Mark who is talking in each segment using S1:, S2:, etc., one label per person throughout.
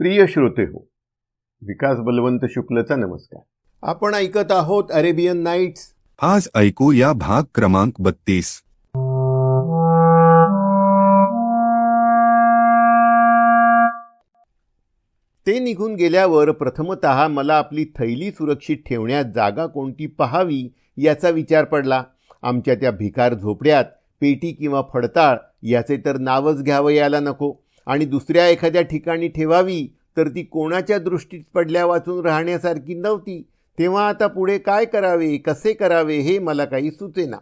S1: प्रिय श्रोते हो विकास बलवंत शुक्लचा नमस्कार. आपण ऐकत आहोत अरेबियन नाईट्स.
S2: आज ऐकू या भाग क्रमांक बत्तीस.
S1: ते निघून गेल्यावर प्रथमतः मला आपली थैली सुरक्षित ठेवण्यात जागा कोणती पहावी याचा विचार पडला. आमच्या त्या भिकार झोपड्यात पेटी किंवा फडताळ याचे तर नावच घ्यावं यायला नको. आणि दुसऱ्या एखाद्या ठिकाणी ठेवावी तर ती कोणाच्या दृष्टीत पडल्या वाचून राहण्यासारखी नव्हती. तेव्हा आता पुढे काय करावे कसे करावे हे मला काही सुचेना.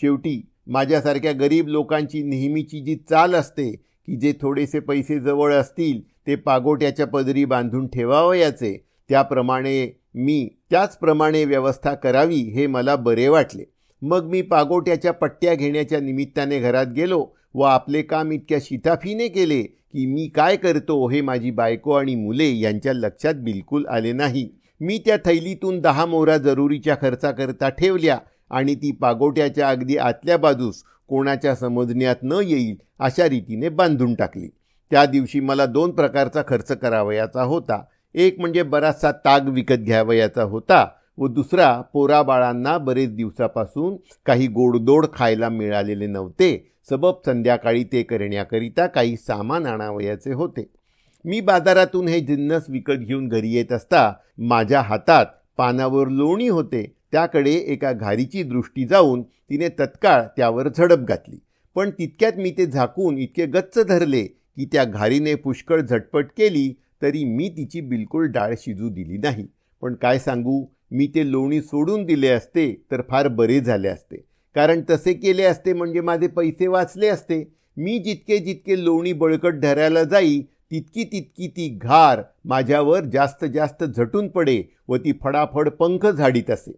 S1: शेवटी माझ्यासारख्या गरीब लोकांची नेहमीची जी चाल असते की जे थोडेसे पैसे जवळ असतील ते पागोट्याच्या पदरी बांधून ठेवावयाचे. त्याप्रमाणे मी त्याचप्रमाणे व्यवस्था करावी हे मला बरे वाटले. मग मी पागोट्याच्या पट्ट्या घेण्याच्या निमित्ताने घरात गेलो व आपले काम इतक्या शिताफीने केले की मी काय करतो हे माझी बायको आणि मुले यांच्या लक्षात बिलकुल आले नाही. मी त्या थैलीतून दहा मोहरा जरुरीच्या खर्चाकरता ठेवल्या आणि ती पागोट्याच्या अगदी आतल्या बाजूस कोणाच्या समजण्यात न येईल अशा रीतीने बांधून टाकली. त्या दिवशी मला दोन प्रकारचा खर्च करावयाचा होता. एक म्हणजे बराचसा ताग विकत घ्यावयाचा होता व दुसरा पोराबाळांना बरेच दिवसापासून काही गोडदोड खायला मिळालेले नव्हते. सबब संध्याकाळी ते करण्याकरिता काही सामान आणावयाचे होते. मी बाजारातून हे जिन्नस विकत घेऊन घरी येत असता माझ्या हातात पानावर लोणी होते. त्याकडे एका घारीची दृष्टी जाऊन तिने तत्काळ त्यावर झडप घातली. पण तितक्यात मी ते झाकून इतके गच्च धरले की त्या घारीने पुष्कळ झटपट केली तरी मी तिची बिलकुल डाळ शिजू दिली नाही. पण काय सांगू मी ते लोणी सोडून दिले असते तर फार बरे झाले असते. कारण तसे केले असते म्हणजे माझे पैसे वाचले असते. मी जितके जितके लोणी बळकट धरायला जाई तितकी तितकी ती घार माझ्यावर जास्त जास्त झटून पडे व ती फडाफड पंख झाडीत असे.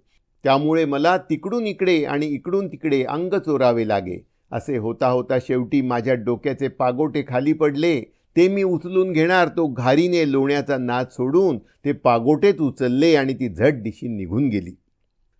S1: त्यामुळे मला तिकडून इकडे आणि इकडून तिकडे अंग चोरावे लागे. असे होता होता शेवटी माझ्या डोक्याचे पागोटे खाली पडले. ते मी उचलून घेणार तो घारीने लोण्याचा नाद सोडून ते पागोटेच उचलले आणि ती झट दिशी निघून गेली.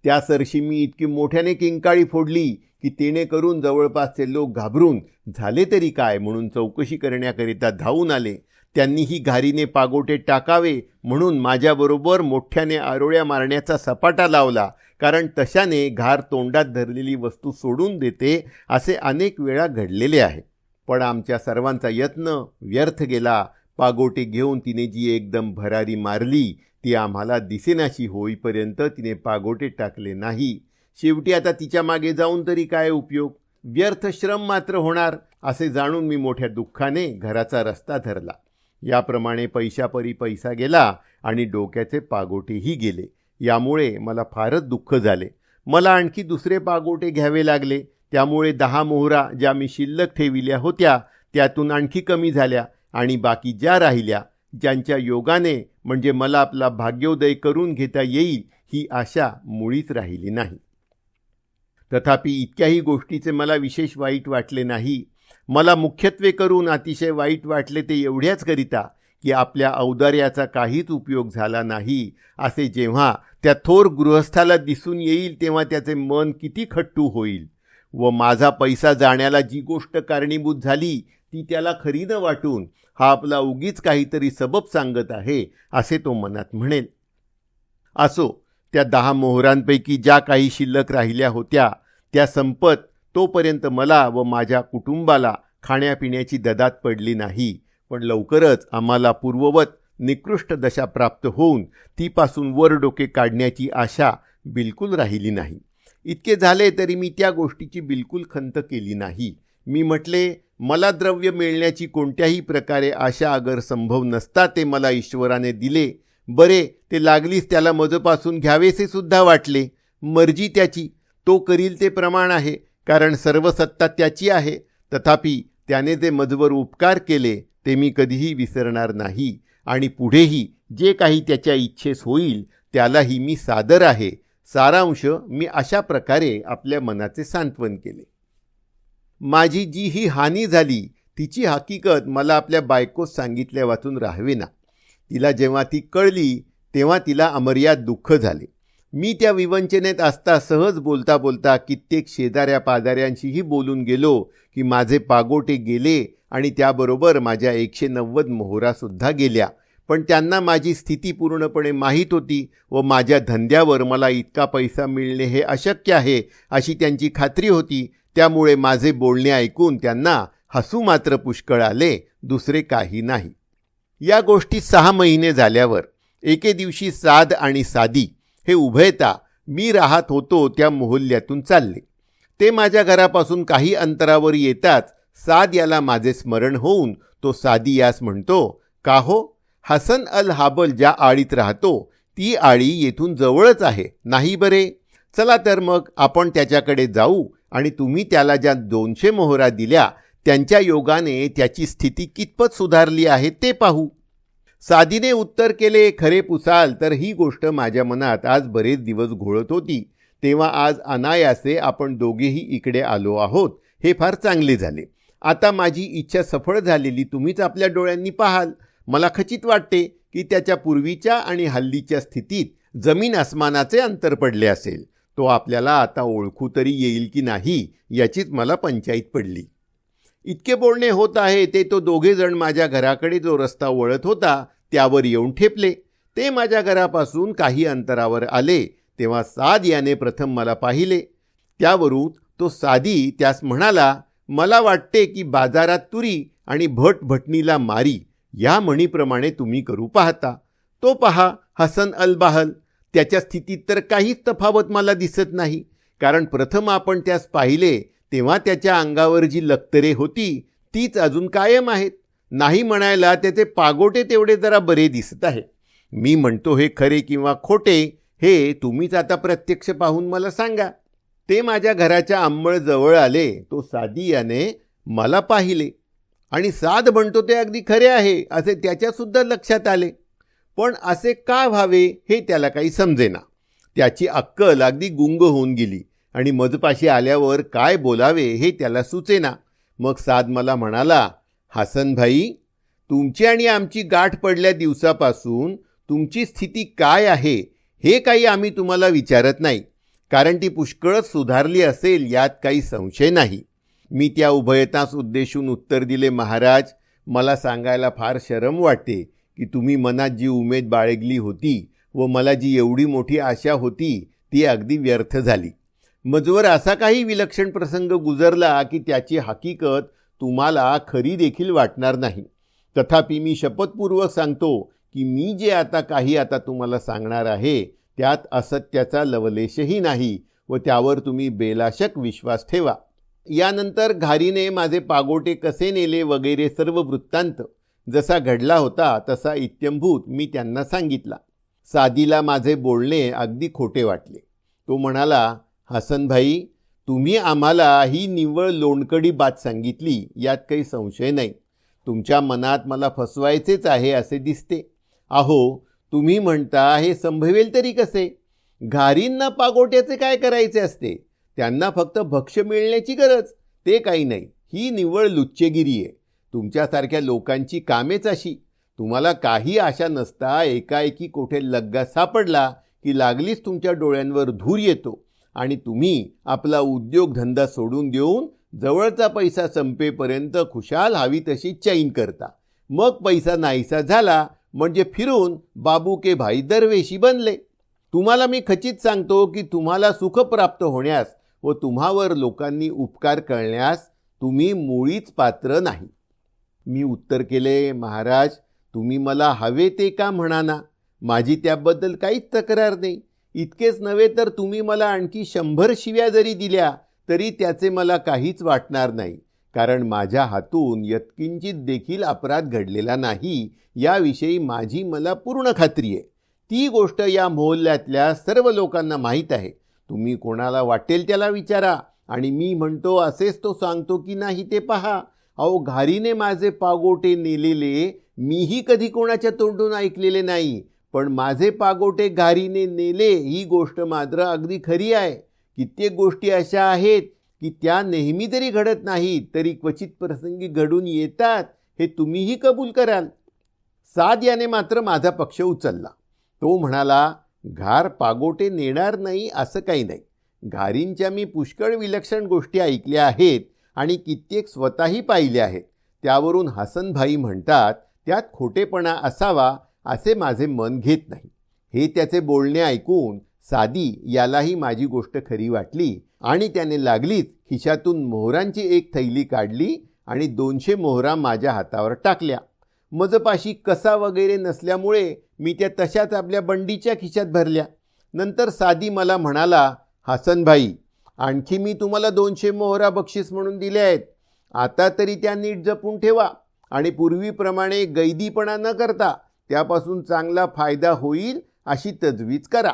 S1: त्या सरशी मी इतकी मोठ्याने किंकाळी फोडली की तेणे करून जवळपासचे लोक घाबरून झाले तरी काय म्हणून चौकशी करण्याकरिता धावून आले. त्यांनी ही घारीने पागोटे टाकावे म्हणून माझ्याबरोबर मोठ्याने आरोळ्या मारण्याचा सपाटा लावला. कारण तशाने घार तोंडात धरलेली वस्तू सोडून देते असे अनेक वेळा घडलेले आहे. पण आमच्या सर्वांचा यत्न व्यर्थ गेला. पागोटे घेऊन तिने जी एकदम भरारी मारली ती आम्हाला दिसेनाशी होईपर्यंत तिने पागोटे टाकले नाही. शेवटी आता तिच्यामागे जाऊन तरी काय उपयोग? व्यर्थ श्रम मात्र होणार असे जाणून मी मोठ्या दुःखाने घराचा रस्ता धरला. याप्रमाणे पैशापरी पैसा गेला आणि डोक्याचे पागोटेही गेले. यामुळे मला फारच दुःख झाले. मला आणखी दुसरे पागोटे घ्यावे लागले. त्यामुळे दहा मोहरा ज्या मी शिल्लक ठेविल्या होत्या त्यातून आणखी कमी झाल्या आणि बाकी ज्या राहिल्या ज्यांच्या योगाने म्हणजे मला आपला भाग्योदय करून घेता येईल ही आशा मुळीच राहिली नाही. तथापि इतक्याही गोष्टीचे मला विशेष वाईट वाटले नाही. मला मुख्यत्वे करून अतिशय वाईट वाटले ते एवढ्याच करिता की आपल्या औदार्याचा काहीच उपयोग झाला नाही. असे जेव्हा त्या थोर गृहस्थाला दिसून येईल तेव्हा त्याचे मन किती खट्टू होईल व माझा पैसा जाण्याला जी गोष्ट कारणीभूत झाली ती त्याला खरी न वाटून हा आपला उगीच काहीतरी सबब सांगत आहे असे तो मनात म्हणेल. असो त्या दहा मोहरांपैकी ज्या काही शिल्लक राहिल्या होत्या त्या संपत तोपर्यंत मला व माझ्या कुटुंबाला खाण्यापिण्याची ददात पडली नाही पण लवकरच आम्हाला पूर्ववत निकृष्ट दशा प्राप्त होऊन तीपासून वर डोके काढण्याची आशा बिलकुल राहिली नाही. इतके झाले तरी मी त्या गोष्टीची बिलकुल खंत केली नाही. मी म्हटले मला द्रव्य मिळण्याची कोणत्याही प्रकारे आशा अगर संभव नसता ते मला ईश्वराने दिले. बरे ते लागलीच त्याला मजपासून घ्यावेसे सुद्धा वाटले. मर्जी त्याची. तो करील ते प्रमाण आहे कारण सर्व सत्ता त्याची आहे. तथापि त्याने जे मजवर उपकार केले ते मी कधीही विसरणार नाही. आणि पुढेही जे काही त्याच्या इच्छेस होईल त्यालाही मी सादर आहे. सारांश मी अशा प्रकारे आपल्या मनाचे सांत्वन केले. माझी जी ही हानी झाली तिची हकीकत मला आपल्या बायकोस सांगितल्या वाचून राहावेना. तिला जेव्हा ती कळली तेव्हा तिला अमर्याद दुःख झाले. मी त्या विवंचनेत असता सहज बोलता बोलता कित्येक शेजाऱ्या पाजाऱ्यांशीही बोलून गेलो की माझे पागोटे गेले आणि त्याबरोबर माझ्या एकशे नव्वद मोहरासुद्धा गेल्या. पण त्यांना माझी स्थिती पूर्णपणे माहीत होती व माझ्या धंद्यावर मला इतका पैसा मिळणे हे अशक्य आहे अशी त्यांची खात्री होती त्यामुळे माझे बोलणे ऐकून त्यांना हसू मात्र पुष्कळ आले दुसरे काही नाही. या गोष्टी सहा महिने झाल्यावर एके दिवशी साद आणि सादी हे उभयता मी राहत होतो त्या मोहल्ल्यातून चालले. ते माझ्या घरापासून काही अंतरावर येताच साद याला माझे स्मरण होऊन तो सादी यास म्हणतो का हो? हसन अल हाबल ज्या आळीत राहतो ती आळी येथून जवळच आहे नाही बरे? चला तर मग आपण त्याच्याकडे जाऊ आणि तुम्ही त्याला ज्या दोनशे मोहरा दिल्या त्यांच्या योगाने त्याची स्थिती कितपत सुधारली आहे ते पाहू. सादीने उत्तर केले खरे पुसाल तर ही गोष्ट माझ्या मनात आज बरेच दिवस घोळत होती. तेव्हा आज अनायासे आपण दोघेही इकडे आलो आहोत. हे फार चांगले झाले. आता माझी इच्छा सफळ झालेली तुम्हीच आपल्या डोळ्यांनी पाहाल. मला खचित वाटते की त्याच्या पूर्वीच्या आणि हल्लीच्या स्थितीत जमीन आसमानाचे अंतर पडले असेल. तो आपल्याला आता ओळखू तरी येईल की नाही याचीच मला पंचायत पडली. इतके बोलणे होत आहे ते तो दोघेजण माझ्या घराकडे जो रस्ता वळत होता त्यावर येऊन ठेपले. ते माझ्या घरापासून काही अंतरावर आले तेव्हा साद याने प्रथम मला पाहिले. त्यावरून तो सादी त्यास म्हणाला मला वाटते की बाजारात तुरी आणि भट भटणीला मारी या म्हणीप्रमाणे तुम्ही करू पाहता. तो पहा हसन अल बाहल त्याच्या स्थितीत तर काहीच तफावत मला दिसत नाही. कारण प्रथम आपण त्यास पाहिले तेव्हा त्याच्या अंगावर जी लक्तरे होती तीच अजून कायम आहेत. नाही म्हणायला त्याचे पागोटे तेवढे जरा बरे दिसत आहे मी म्हणतो हे खरे किंवा खोटे हे तुम्हीच आता प्रत्यक्ष पाहून मला सांगा. ते माझ्या घराच्या आंबळजवळ जवळ आले तो सादियाने मला पाहिले. आणि साध म्हणतो ते अगदी खरे आहे असे त्याच्यासुद्धा लक्षात आले. पण असे का व्हावे हे त्याला काही समजेना. त्याची अक्कल अगदी गुंग होऊन गेली आणि मजपाशी आल्यावर काय बोलावे हे त्याला सुचेना. मग साद मला म्हणाला हसन भाई तुमची आणि आमची गाठ पडल्या दिवसापासून तुमची स्थिती काय आहे हे काही आम्ही तुम्हाला विचारत नाही. कारण ती पुष्कळच सुधारली असेल यात काही संशय नाही. मी त्या उभयतास उद्देशून उत्तर दिले महाराज मला सांगायला फार शरम वाटते. की तुम्ही मनात जी उमेद बाळगली होती व मला जी एवढी मोठी आशा होती ती अगदी व्यर्थ झाली. मजवर असा काही विलक्षण प्रसंग गुजरला की त्याची हकीकत तुम्हाला खरी देखील वाटणार नाही. तथापि मी शपथपूर्वक सांगतो की मी जे आता काही आता तुम्हाला सांगणार आहे त्यात असत्याचा लवलेशही नाही व त्यावर तुम्ही बेलाशक विश्वास ठेवा. यानंतर घारीने माझे पागोटे कसे नेले वगैरे सर्व वृत्तांत जसा घडला होता तसा इत्यंभूत मी त्यांना सांगितला. सादीला माझे बोलणे अगदी खोटे वाटले. तो म्हणाला हसनभाई तुम्ही आम्हाला ही निव्वळ लोणकडी बात सांगितली यात काही संशय नाही. तुमच्या मनात मला फसवायचेच आहे असे दिसते. अहो तुम्ही म्हणता हे संभवेल तरी कसे? घारींना पागोट्याचे काय करायचे असते? त्यांना फक्त भक्ष मिळण्याची गरज ते काही नाही. ही निव्वळ लुच्चेगिरी आहे. तुमच्यासारख्या लोकांची कामेच अशी. तुम्हाला काही आशा नसता एकाएकी कोठे लग्गा सापडला की लागलीच तुमच्या डोळ्यांवर धूर येतो आणि तुम्ही आपला उद्योगधंदा सोडून देऊन जवळचा पैसा संपेपर्यंत खुशाल हवी तशी चैन करता. मग पैसा नाहीसा झाला म्हणजे फिरून बाबू के भाई दरवेशी बनले. तुम्हाला मी खचित सांगतो की तुम्हाला सुख प्राप्त होण्यास व तुम्हावर लोकांनी उपकार करण्यास तुम्ही मुळीच पात्र नाही. मी उत्तर केले महाराज तुम्ही मला हवे ते का म्हणाना? माझी त्याबद्दल काहीच तक्रार नाही. इतकेच नव्हे तर तुम्ही मला आणखी शंभर शिव्या जरी दिल्या तरी त्याचे मला काहीच वाटणार नाही. कारण माझ्या हातून यत्किंचित देखील अपराध घडलेला नाही याविषयी माझी मला पूर्ण खात्री आहे. ती गोष्ट या मोहल्ल्यातल्या सर्व लोकांना माहीत आहे. तुम्ही कोणाला वाटेल त्याला विचारा आणि मी म्हणतो असेच तो सांगतो की नाही ते पहा. अहो घारीने माझे पागोटे नेलेले मीही कधी कोणाच्या तोंडून ऐकलेले नाही पण माझे पागोटे घारीने नेले ही गोष्ट मात्र अगदी खरी आहे. कित्येक गोष्टी अशा आहेत की त्या नेहमी जरी घडत नाहीत तरी क्वचित प्रसंगी घडून येतात हे तुम्हीही कबूल कराल. साद याने मात्र माझा पक्ष उचलला. तो म्हणाला घार पागोटे नेणार नाही असं काही नाही. घारींच्या मी पुष्कळ विलक्षण गोष्टी ऐकल्या आहेत आणि कित्येक स्वतःही पाहिले आहेत. त्यावरून हसनभाई म्हणतात त्यात खोटेपणा असावा असे माझे मन घेत नाही. हे त्याचे बोलणे ऐकून सादी यालाही माझी गोष्ट खरी वाटली आणि त्याने लागलीच खिशातून मोहरांची एक थैली काढली आणि दोनशे मोहरा माझ्या हातावर टाकल्या. मजपाशी कसा वगैरे नसल्यामुळे मी त्या तशाच आपल्या बंडीच्या खिशात भरल्या. नंतर सादी मला म्हणाला हसनभाई आणखी मी तुम्हाला दोनशे मोहरा बक्षीस म्हणून दिले आहेत. आता तरी त्या नीट जपून ठेवा आणि पूर्वीप्रमाणे गैदीपणा न करता त्यापासून चांगला फायदा होईल अशी तजवीज करा.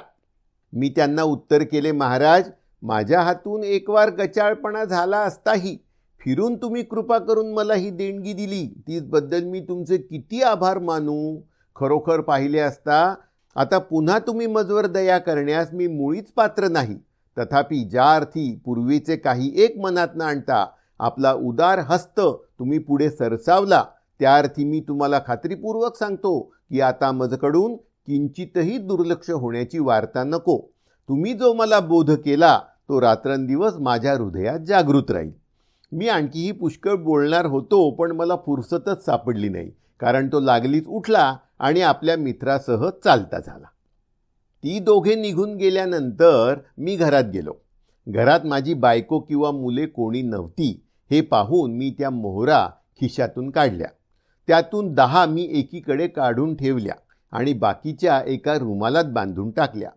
S1: मी त्यांना उत्तर केले महाराज माझ्या हातून एकवार गचाळपणा झाला असताही फिरून तुम्ही कृपा करून मला ही देणगी दिली. तीचबद्दल मी तुमचे किती आभार मानू. खरोखर पाहिले असता आता पुन्हा तुम्ही मजवर दया करण्यास मी मुळीच पात्र नाही. तथापि ज्या अर्थी पूर्वीचे काही एक मनात न आणता आपला उदार हस्त तुम्ही पुढे सरसावला त्या अर्थी मी तुम्हाला खात्रीपूर्वक सांगतो की आता मजकडून किंचितही दुर्लक्ष होण्याची वार्ता नको. तुम्ही जो मला बोध केला तो रात्रंदिवस माझ्या हृदयात जागृत राहील. मी आणखीही पुष्कळ बोलणार होतो पण मला फुरसतच सापडली नाही कारण तो लागलीच उठला आणि आपल्या मित्रासह चालता झाला. ती दोघे निघून गेल्यानंतर मी घरात गेलो. घरात माझी बायको किंवा मुले कोणी नव्हती हे पाहून मी त्या मोहरा खिशातून काढल्या. त्यातून दहा मी एकीकडे काढून ठेवल्या आणि बाकीच्या एका रुमालात बांधून टाकल्या.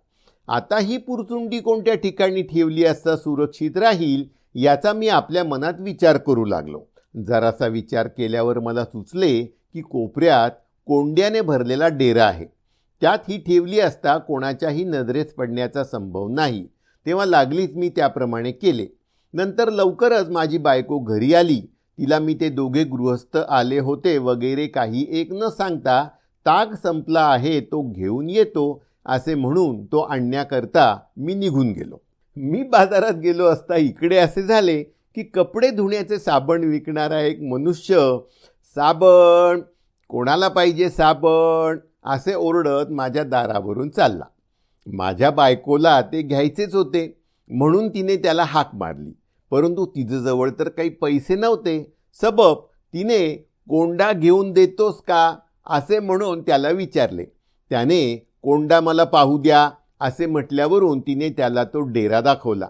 S1: आता ही पुरचुंडी कोणत्या ठिकाणी ठेवली असता सुरक्षित राहील याचा मी आपल्या मनात विचार करू लागलो. जरासा विचार केल्यावर मला सुचले की कोपऱ्यात कोंड्याने भरलेला डेरा आहे. त्यात ही ठेवली असता कोणाच्याही नजरेस पडण्याचा संभव नाही. तेव्हा लागलीच मी त्याप्रमाणे केले. नंतर लवकरच माझी बायको घरी आली. तिला मी ते दोघे गृहस्थ आले होते वगैरे काही एक न सांगता ताग संपला आहे तो घेऊन येतो असे म्हणून तो आणण्याकरता मी निघून गेलो. मी बाजारात गेलो असता इकडे असे झाले की कपडे धुण्याचे साबण विकणारा एक मनुष्य साबण कोणाला पाहिजे साबण? असे ओरडत माझ्या दारावरून चालला. माझ्या बायकोला ते घ्यायचेच होते म्हणून तिने त्याला हाक मारली. परंतु तिच्याजवळ तर काही पैसे नव्हते. सबब तिने कोंडा घेऊन देतोस का असे म्हणून त्याला विचारले. त्याने कोंडा मला पाहू द्या असे म्हटल्यावरून तिने त्याला तो डेरा दाखवला.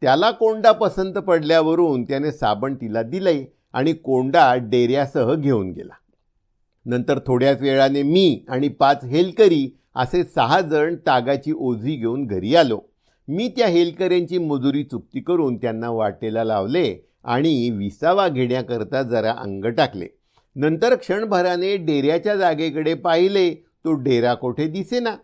S1: त्याला कोंडा पसंत पडल्यावरून त्याने साबण तिला दिले आणि कोंडा डेऱ्यासह घेऊन गेला. नंतर थोड्याच वेळाने मी आणि पाच हेलकरी असे सहा जण तागाची ओझी घेऊन घरी आलो. मी त्या हेलकऱ्यांची मजुरी चुकती करून त्यांना वाटेला लावले आणि विसावा घेण्याकरता जरा अंग टाकले. नंतर क्षणभराने डेऱ्याच्या जागेकडे पाहिले तो डेरा कोठे दिसेना.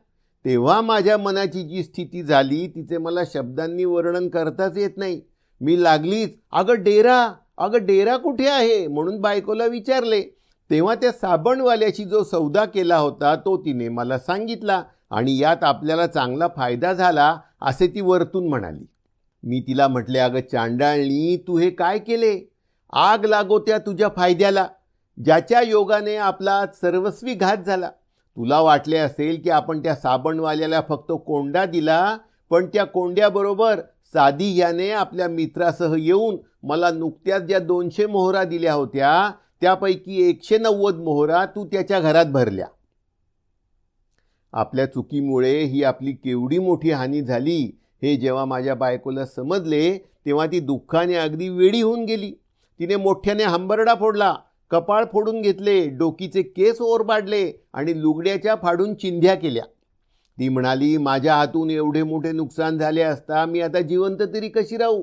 S1: तेव्हा माझ्या मनाची जी स्थिती झाली तिचे मला शब्दांनी वर्णन करताच येत नाही. मी लागलीच अगं डेरा अगं डेरा कुठे आहे? म्हणून बायकोला विचारले. तेव्हा त्या साबणवाल्याशी जो सौदा केला होता तो तिने मला सांगितला आणि यात आपल्याला चांगला फायदा झाला असे ती वरतून म्हणाली. मी तिला म्हटले अगं चांडाळणी तू हे काय केले? आग लागो त्या तुझ्या फायद्याला. ज्याच्या योगाने आपला सर्वस्वी घात झाला. तुला वाटले असेल की आपण त्या साबणवाल्याला फक्त कोंडा दिला पण त्या कोंड्याबरोबर साधी याने आपल्या मित्रासह येऊन मला नुकत्याच ज्या दोनशे मोहरा दिल्या होत्या त्यापैकी एकशे नव्वद मोहरा तू त्याच्या घरात भरल्या. आपल्या चुकीमुळे ही आपली केवढी मोठी हानी झाली हे जेव्हा माझ्या बायकोला समजले तेव्हा ती दुःखाने अगदी वेडी होऊन गेली. तिने मोठ्याने हंबरडा फोडला कपाळ फोडून घेतले डोकीचे केस ओरबाडले आणि लुगड्याच्या फाडून चिंध्या केल्या. ती म्हणाली माझ्या हातून एवढे मोठे नुकसान झाले असता मी आता जिवंत तरी कशी राहू?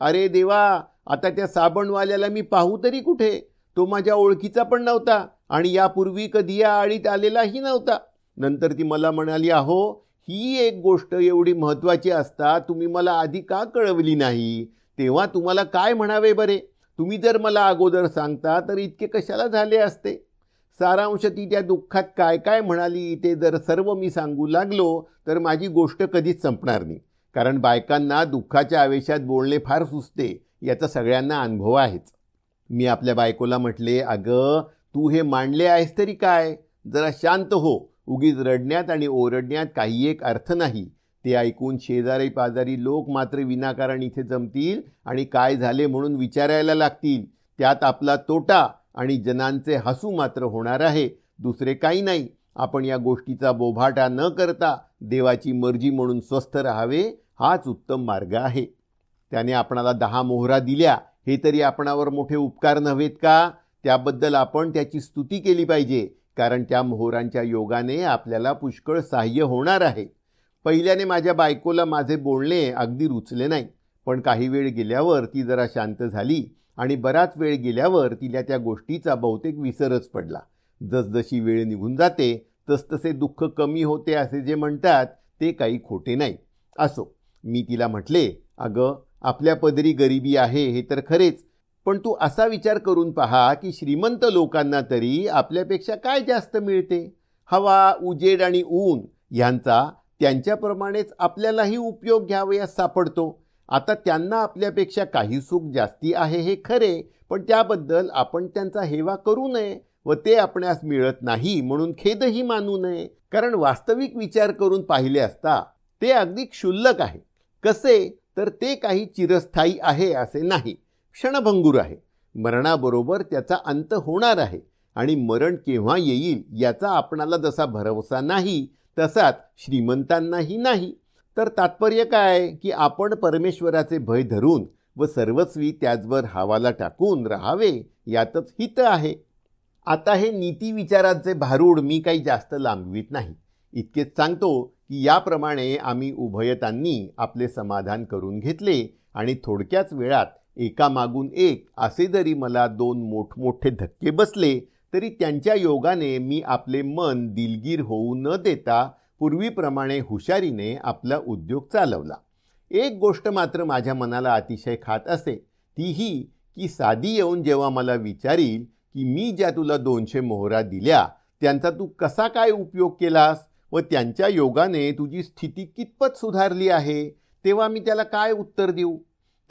S1: अरे देवा आता त्या साबणवाल्याला मी पाहू तरी कुठे? तो माझ्या ओळखीचा पण नव्हता आणि यापूर्वी कधी या आळीत आलेलाही नव्हता. नंतर ती मला म्हणाली अहो ही एक गोष्ट एवढी महत्त्वाची असता तुम्ही मला आधी का कळवली नाही? तेव्हा तुम्हाला काय म्हणावे बरे? तुम्ही जर मला अगोदर सांगता तर इतके कशाला झाले असते? सारांश ती त्या दुःखात काय काय म्हणाली ते जर सर्व मी सांगू लागलो तर माझी गोष्ट कधीच संपणार नाही. कारण बायकांना दुःखाच्या आवेशात बोलणे फार सुचते याचा सगळ्यांना अनुभव आहेच. मी आपल्या बायकोला म्हटले अगं तू हे मांडले आहेस तरी काय? जरा शांत हो. उगीच रडण्यात आणि ओरडण्यात काही एक अर्थ नाही. ते ऐकून शेजारी पाजारी लोक मात्र विनाकारण इथे जमतील आणि काय झाले म्हणून विचारायला लागतील. त्यात आपला तोटा आणि जनांचे हसू मात्र होणार आहे. दुसरे काही नाही. आपण या गोष्टीचा बोभाटा न करता देवाची मर्जी म्हणून स्वस्थ राहावे हाच उत्तम मार्ग आहे. त्याने आपणाला दहा मोहरा दिल्या. हे तरी आपणावर मोठे उपकार नव्हेत का? त्याबद्दल आपण त्याची स्तुती केली पाहिजे कारण त्या मोहरांच्या योगाने आपल्याला पुष्कळ सहाय्य होणार आहे. पहिल्याने माझ्या बायकोला माझे बोलणे अगदी रुचले नाही पण काही वेळ गेल्यावर ती जरा शांत झाली आणि बराच वेळ गेल्यावर तिला त्या गोष्टीचा बहुतेक विसरच पडला. जसजशी वेळ निघून जाते तसतसे दुःख कमी होते असे जे म्हणतात ते काही खोटे नाही. असो मी तिला म्हटले अगं आपल्या पदरी गरिबी आहे हे तर खरेच. पण तू असा विचार करून पहा की श्रीमंत लोकांना तरी आपल्यापेक्षा काय जास्त मिळते? हवा उजेड आणि ऊन ह्यांचा त्यांच्याप्रमाणेच आपल्यालाही उपयोग घ्यावयास सापडतो. आता त्यांना आपल्यापेक्षा काही सुख जास्ती आहे हे खरे पण त्याबद्दल आपण त्यांचा हेवा करू नये व ते आपणास मिळत नाही म्हणून खेदही मानू नये. कारण वास्तविक विचार करून पाहिले असता ते अगदी क्षुल्लक आहे. कसे? तर ते काही चिरस्थायी आहे असे नाही. क्षणभंगूर आहे. मरणाबरोबर त्याचा अंत होणार आहे आणि मरण केव्हा येईल याचा आपणाला जसा भरवसा नाही तसाच श्रीमंतांनाही नाही. तर तात्पर्य काय? की आपण परमेश्वराचे भय धरून व सर्वस्वी त्याचवर हावाला टाकून राहावे यातच हित आहे. आता हे नीती विचारांचे भारूड मी काही जास्त लांबवीत नाही. इतकेच सांगतो की याप्रमाणे आम्ही उभयतांनी आपले समाधान करून घेतले आणि थोडक्याच वेळात एकामागून एक असे जरी मला दोन मोठमोठे धक्के बसले तरी त्यांच्या योगाने मी आपले मन दिलगीर होऊ न देता पूर्वीप्रमाणे हुशारीने आपला उद्योग चालवला. एक गोष्ट मात्र माझ्या मनाला अतिशय खात असे. तीही की साधी येऊन जेव्हा मला विचारील की मी ज्या तुला दोनशे मोहरा दिल्या त्यांचा तू कसा काय उपयोग केलास? व त्यांच्या योगाने तुझी स्थिती कितपत सुधारली आहे तेव्हा मी त्याला काय उत्तर देऊ?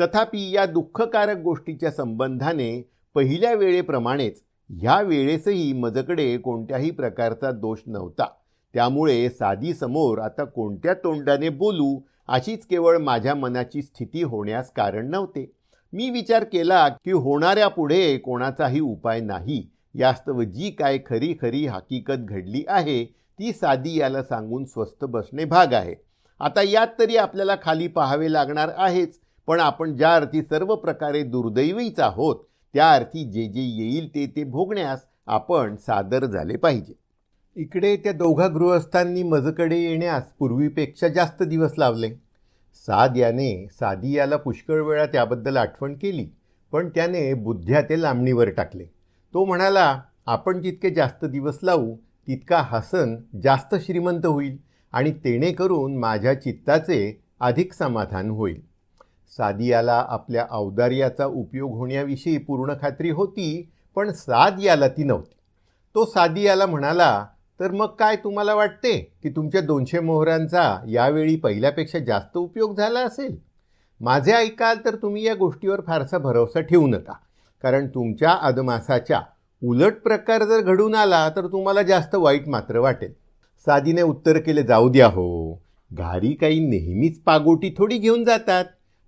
S1: तथापि या दुःखकारक गोष्टीच्या संबंधाने पहिल्या वेळेप्रमाणेच ह्या वेळेसही मजकडे कोणत्याही प्रकारचा दोष नव्हता. त्यामुळे साधी समोर आता कोणत्या तोंडाने बोलू अशीच केवळ माझ्या मनाची स्थिती होण्यास कारण नव्हते. मी विचार केला की होणाऱ्या पुढे कोणाचाही उपाय नाही. यास्तव जी काय खरी खरी हकीकत घडली आहे ती साधी याला सांगून स्वस्त बसणे भाग आहे. आता यात तरी आपल्याला खाली पाहावे लागणार आहेच पण आपण ज्या अर्थी सर्व प्रकारे दुर्दैवीच आहोत त्या अर्थी जे जे येईल ते ते भोगण्यास आपण सादर झाले पाहिजे. इकडे त्या दोघा गृहस्थांनी मजकडे येण्यास पूर्वीपेक्षा जास्त दिवस लावले. साद याने साधी याला पुष्कळ वेळा त्याबद्दल आठवण केली पण त्याने बुद्ध्या ते लांबणीवर टाकले. तो म्हणाला आपण जितके जास्त दिवस लावू तितका हसन जास्त श्रीमंत होईल आणि तेणे करून माझ्या चित्ताचे अधिक समाधान होईल. सादियाला आपल्या औदार्याचा उपयोग होण्याविषयी पूर्ण खात्री होती पण साद याला ती नव्हती. तो सादियाला म्हणाला तर मग काय तुम्हाला वाटते की तुमच्या दोनशे मोहरांचा यावेळी पहिल्यापेक्षा जास्त उपयोग झाला असेल? माझे ऐकाल तर तुम्ही या गोष्टीवर फारसा भरोसा ठेवू नका कारण तुमच्या अदमासाच्या उलट प्रकार जर घडून आला तर तुम्हाला जास्त वाईट मात्र वाटेल. साधीने उत्तर केले जाऊ द्या हो. घारी काही नेहमीच पागोटी थोडी घेऊन जातात.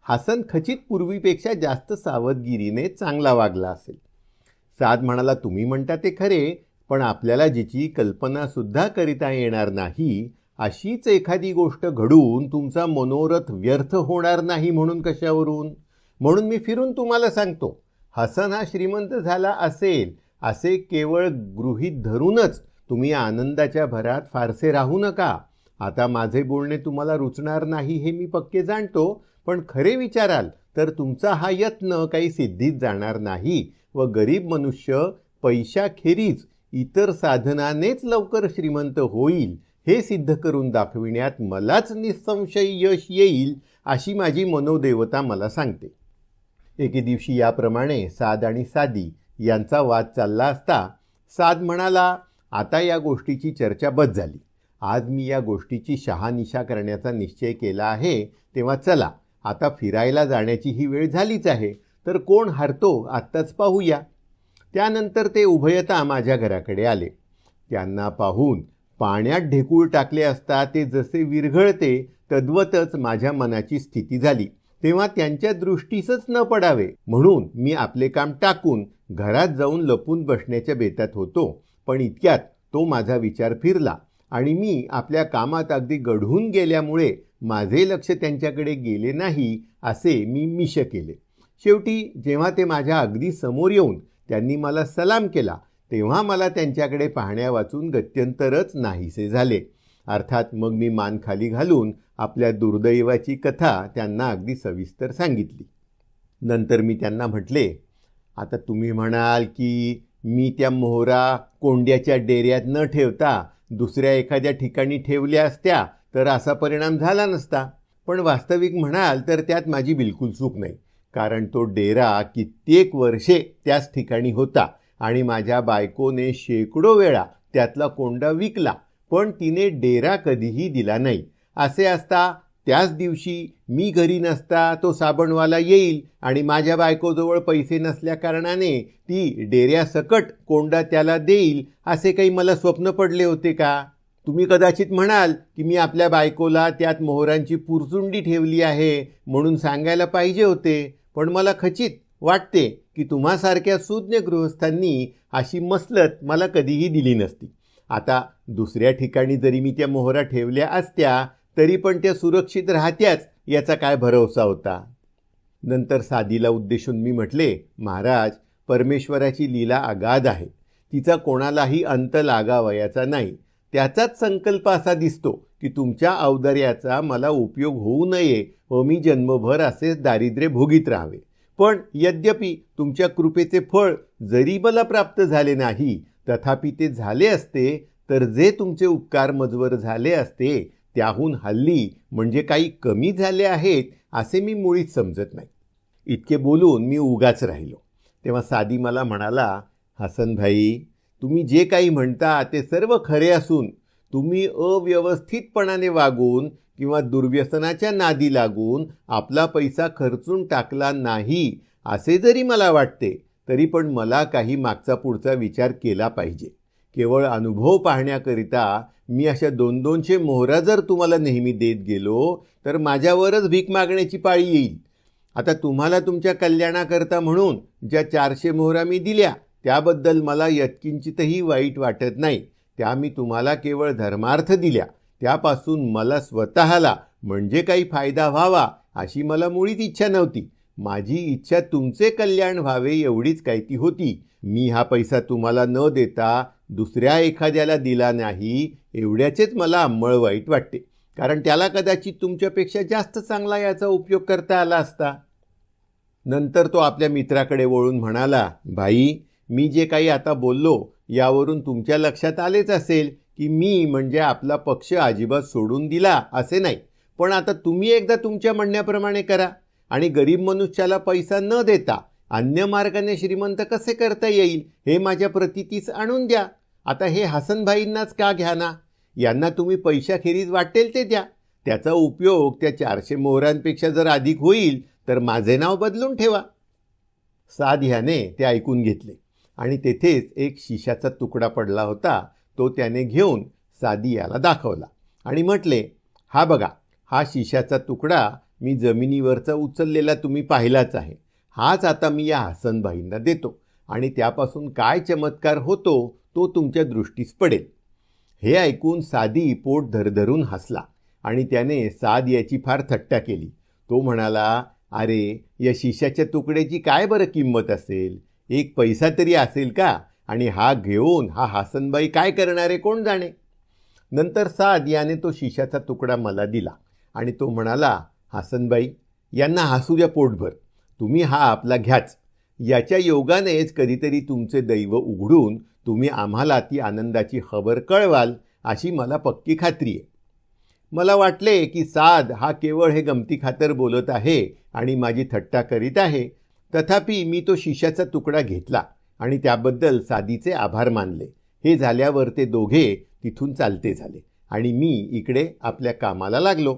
S1: हसन खचित पूर्वीपेक्षा जास्त सावधगिरीने चांगला वागला असेल. साद म्हणाला तुम्ही म्हणता ते खरे पण आपल्याला जिची कल्पनासुद्धा करिता येणार नाही अशीच एखादी गोष्ट घडून तुमचा मनोरथ व्यर्थ होणार नाही म्हणून कशावरून? म्हणून मी फिरून तुम्हाला सांगतो. हसन हा श्रीमंत झाला असेल असे केवळ गृहीत धरूनच तुम्ही आनंदाच्या भरात फारसे राहू नका. आता माझे बोलणे तुम्हाला रुचणार नाही हे मी पक्के जाणतो पण खरे विचाराल तर तुमचा हा यत्न काही सिद्धीत जाणार नाही व गरीब मनुष्य पैशाखेरीज इतर साधनानेच लवकर श्रीमंत होईल हे सिद्ध करून दाखविण्यात मलाच निसंशय यश येईल अशी माझी मनोदेवता मला सांगते. एके दिवशी याप्रमाणे साद आणि सादी यांचा वाद चालला असता साद म्हणाला आता या गोष्टीची चर्चा बद झाली. आज मी या गोष्टीची शहानिशा करण्याचा निश्चय केला आहे तेव्हा चला आता फिरायला जाण्याची ही वेळ झालीच आहे तर कोण हरतो आत्ताच पाहूया. त्यानंतर ते उभयता माझ्या घराकडे आले. त्यांना पाहून पाण्यात ढेकूळ टाकले असता ते जसे विरघळते तद्वतच माझ्या मनाची स्थिती झाली. तेव्हा त्यांच्या दृष्टीसच न पडावे म्हणून मी आपले काम टाकून घरात जाऊन लपून बसण्याच्या बेतात होतो पण इतक्यात तो माझा विचार फिरला आणि मी आपल्या कामात अगदी गढून गेल्यामुळे माझे लक्ष त्यांच्याकडे गेले नाही असे मी मिश केले. शेवटी जेव्हा ते माझ्या अगदी समोर येऊन त्यांनी मला सलाम केला तेव्हा मला त्यांच्याकडे पाहण्या वाचून गत्यंतरच नाहीसे झाले. अर्थात मग मी मान खाली घालून आपल्या दुर्दैवाची कथा त्यांना अगदी सविस्तर सांगितली. नंतर मी त्यांना म्हटले आता तुम्ही म्हणाल की मी त्या मोहरा कोंड्याच्या डेऱ्यात न ठेवता दुसऱ्या एखाद्या ठिकाणी ठेवल्या असत्या तर असा परिणाम झाला नसता. पण वास्तविक म्हणाल तर त्यात माझी बिलकुल चूक नाही कारण तो डेरा कित्येक वर्षे त्याच ठिकाणी होता आणि माझ्या बायकोने शेकडो वेळा त्यातला कोंडा विकला पण तिने डेरा कधीही दिला नाही. असे असता त्याच दिवशी मी घरी नसता तो साबणवाला येईल आणि माझ्या बायकोजवळ पैसे नसल्या कारणाने ती डेऱ्यासकट कोंडा त्याला देईल असे काही मला स्वप्न पडले होते का? तुम्ही कदाचित म्हणाल की मी आपल्या बायकोला त्यात मोहरांची पुरचुंडी ठेवली आहे म्हणून सांगायला पाहिजे होते पण मला खचित वाटते की तुम्हासारख्या सुज्ञ गृहस्थांनी अशी मसलत मला कधीही दिली नसती. आता दुसऱ्या ठिकाणी जरी मी त्या मोहरा ठेवल्या असत्या तरी पण त्या सुरक्षित राहत्याच याचा काय भरोसा होता? नंतर साधीला उद्देशून मी म्हटले महाराज परमेश्वराची लीला अगाध आहे. तिचा कोणालाही अंत लागावयाचा नाही. त्याचाच संकल्प असा दिसतो की तुमच्या औदार्याचा मला उपयोग होऊ नये व मी जन्मभर असे दारिद्र्य भोगीत राहावे. पण यद्यपि तुमच्या कृपेचे फळ जरी मला प्राप्त झाले नाही तथापि ते झाले असते तर जे तुमचे उपकार मजवर झाले असते त्याहून हल्ली म्हणजे काही कमी झाले आहेत असे मी मुळीच समजत नाही. इतके बोलून मी उगाच राहिलो. तेव्हा सादी मला म्हणाला हसनभाई तुम्ही जे काही म्हणता ते सर्व खरे असून तुम्ही अव्यवस्थितपणाने वागून किंवा दुर्व्यसनाच्या नादी लागून आपला पैसा खर्चून टाकला नाही असे जरी मला वाटते तरी पण मला काही मागचा पुढचा विचार केला पाहिजे. केवळ अनुभव पाहण्याकरिता मी अशा दोन दोनशे मोहरा जर तुम्हाला नेहमी देत गेलो तर माझ्यावरच भीक मागण्याची पाळी येईल. आता तुम्हाला तुमच्या कल्याणाकरता म्हणून ज्या चारशे मोहरा मी दिल्या त्याबद्दल मला यत्किंचितही वाईट वाटत नाही. त्या मी तुम्हाला केवळ धर्मार्थ दिल्या. त्यापासून मला स्वतःला म्हणजे काही फायदा व्हावा अशी मला मुळीच इच्छा नव्हती. माझी इच्छा तुमचे कल्याण व्हावे एवढीच काही ती होती. मी हा पैसा तुम्हाला न देता दुसऱ्या एखाद्याला दिला नाही एवढ्याचेच मला अंमळ वाईट वाटते. कारण त्याला कदाचित तुमच्यापेक्षा जास्त चांगला याचा उपयोग करता आला असता. नंतर तो आपल्या मित्राकडे वळून म्हणाला भाई मी जे काही आता बोललो यावरून तुमच्या लक्षात आलेच असेल की मी म्हणजे आपला पक्ष अजिबात सोडून दिला असे नाही. पण आता तुम्ही एकदा तुमच्या म्हणण्याप्रमाणे करा आणि गरीब मनुष्याला पैसा न देता अन्य मार्गाने श्रीमंत कसे करता येईल हे माझ्या प्रतितीस आणून द्या. आता हे हसनभाईंनाच का घ्या ना यांना तुम्ही पैशाखेरीज वाटेल ते द्या. त्याचा उपयोग त्या चारशे मोहरांपेक्षा जर अधिक होईल तर माझे नाव बदलून ठेवा. साध ह्याने ते ऐकून घेतले. आणि तेथेच एक शिशाचा तुकडा पडला होता. तो त्याने घेऊन सादी याला दाखवला. आणि म्हटले हा बघा हा शिशाचा तुकडा मी जमिनीवरचा उचललेला तुम्ही पाहिलाच आहे. हाच आता मी या हसनभाईंना देतो. आणि त्यापासून काय चमत्कार होतो तो तुमच्या दृष्टीस पडेल. हे ऐकून सादी पोट धरधरून हसला आणि त्याने साद याची फार थट्टा केली. तो म्हणाला अरे या शिशाच्या तुकड्याची काय बरं किंमत असेल? एक पैसा तरी असेल का? आणि हा घेऊन हा हासनबाई काय करणारे कोण जाणे? नंतर साद याने तो शिशाचा तुकडा मला दिला आणि तो म्हणाला हासनबाई यांना हसू द्या पोटभर. तुम्ही हा आपला घ्याच. याच्या योगानेच कधीतरी तुमचे दैव उघडून तुम्ही आम्हाला ती आनंदाची खबर कळवाल अशी मला पक्की खात्री आहे. मला वाटले की साद हा केवळ हे गमती खातर बोलत आहे आणि माझी थट्टा करीत आहे. तथापि मी तो शिशाचा तुकडा घेतला आणि त्याबद्दल सादीचे आभार मानले. हे झाल्यावर ते दोघे तिथून चालते झाले आणि मी इकडे आपल्या कामाला लागलो.